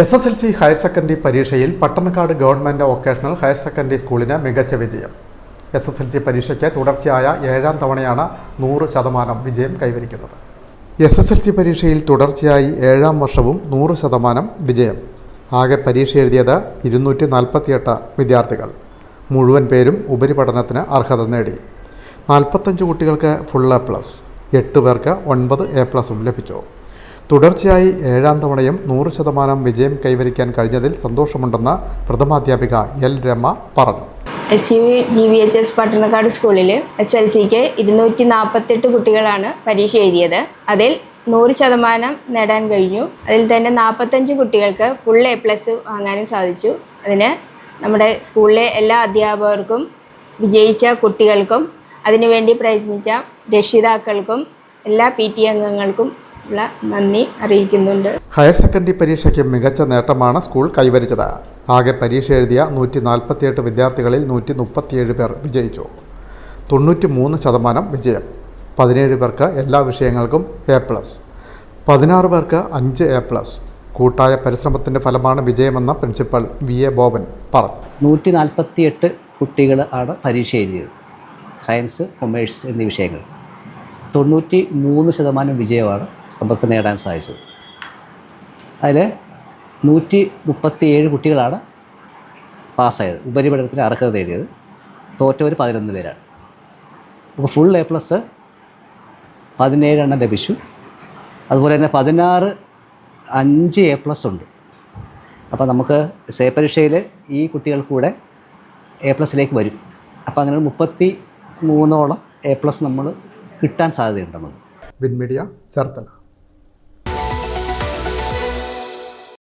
S S L C higher secondary പരീക്ഷയിൽ Pattanakkad government vocational higher secondary സ്കൂളിന് മികച്ച വിജയം. എസ് എസ് എൽ സി പരീക്ഷയ്ക്ക് തുടർച്ചയായ ഏഴാം തവണയാണ് നൂറ് ശതമാനം വിജയം കൈവരിക്കുന്നത്. എസ് എസ് എൽ സി പരീക്ഷയിൽ തുടർച്ചയായി ഏഴാം വർഷവും നൂറ് ശതമാനം വിജയം. ആകെ പരീക്ഷ എഴുതിയത് ഇരുന്നൂറ്റി നാൽപ്പത്തിയെട്ട് വിദ്യാർത്ഥികൾ. മുഴുവൻ പേരും ഉപരിപഠനത്തിന് അർഹത നേടി. നാൽപ്പത്തഞ്ച് കുട്ടികൾക്ക് ഫുൾ എ പ്ലസ് എട്ട് പേർക്ക് ഒൻപത് എ പ്ലസും ലഭിച്ചു. തുടർച്ചയായി ഏഴാം തവണയും നൂറ് ശതമാനം വിജയം കൈവരിക്കാൻ കഴിഞ്ഞതിൽ സന്തോഷമുണ്ടെന്ന് പ്രഥമാധ്യാപിക എൽ രമ പറഞ്ഞു. S U G V H S Pattanakkad സ്കൂളിൽ എസ് എൽ സിക്ക് ഇരുന്നൂറ്റി നാൽപ്പത്തെട്ട് കുട്ടികളാണ് പരീക്ഷ എഴുതിയത്. അതിൽ നൂറ് ശതമാനം നേടാൻ കഴിഞ്ഞു. അതിൽ തന്നെ നാൽപ്പത്തഞ്ച് കുട്ടികൾക്ക് ഫുൾ എ പ്ലസ് വാങ്ങാനും സാധിച്ചു. അതിന് നമ്മുടെ സ്കൂളിലെ എല്ലാ അധ്യാപകർക്കും വിജയിച്ച കുട്ടികൾക്കും അതിനുവേണ്ടി പ്രയത്നിച്ച രക്ഷിതാക്കൾക്കും എല്ലാ പി ടി അംഗങ്ങൾക്കും ഉള്ള നന്ദി അറിയിക്കുന്നുണ്ട്. ഹയർ സെക്കൻഡറി പരീക്ഷയ്ക്ക് മികച്ച നേട്ടമാണ് സ്കൂൾ കൈവരിച്ചത്. ആകെ പരീക്ഷ എഴുതിയ നൂറ്റി നാൽപ്പത്തിയെട്ട് വിദ്യാർത്ഥികളിൽ നൂറ്റി മുപ്പത്തിയേഴ് പേർ വിജയിച്ചു. തൊണ്ണൂറ്റി മൂന്ന് ശതമാനം വിജയം. പതിനേഴ് പേർക്ക് എല്ലാ വിഷയങ്ങൾക്കും എ പ്ലസ്. പതിനാറ് പേർക്ക് അഞ്ച് എ പ്ലസ്. കൂട്ടായ പരിശ്രമത്തിന്റെ ഫലമാണ് വിജയമെന്ന പ്രിൻസിപ്പൽ വി എ ബോബൻ പറഞ്ഞു. നൂറ്റി നാൽപ്പത്തിയെട്ട് കുട്ടികൾ ആണ് പരീക്ഷ എഴുതിയത്. സയൻസ് കൊമേഴ്സ് എന്നീ വിഷയങ്ങൾ. തൊണ്ണൂറ്റി മൂന്ന് ശതമാനം വിജയമാണ് നമുക്ക് നേടാൻ സാധിച്ചത്. അതിൽ നൂറ്റി മുപ്പത്തി ഏഴ് കുട്ടികളാണ് പാസ്സായത്. ഉപരിപഠനത്തിന് അർഹത നേടിയത്. തോറ്റവർ പതിനൊന്ന് പേരാണ്. അപ്പോൾ ഫുൾ എ പ്ലസ് പതിനേഴെണ്ണം ലഭിച്ചു. അതുപോലെ തന്നെ പതിനാറ് അഞ്ച് എ പ്ലസ് ഉണ്ട്. അപ്പോൾ നമുക്ക് സേ പരീക്ഷയിൽ ഈ കുട്ടികൾ കൂടെ എ പ്ലസിലേക്ക് വരും. അപ്പോൾ അങ്ങനെ മുപ്പത്തി മൂന്നോളം എ പ്ലസ് നമ്മൾ കിട്ടാൻ സാധ്യതയുണ്ട് നമുക്ക്. വിൻമീഡിയ ചേർത്തല.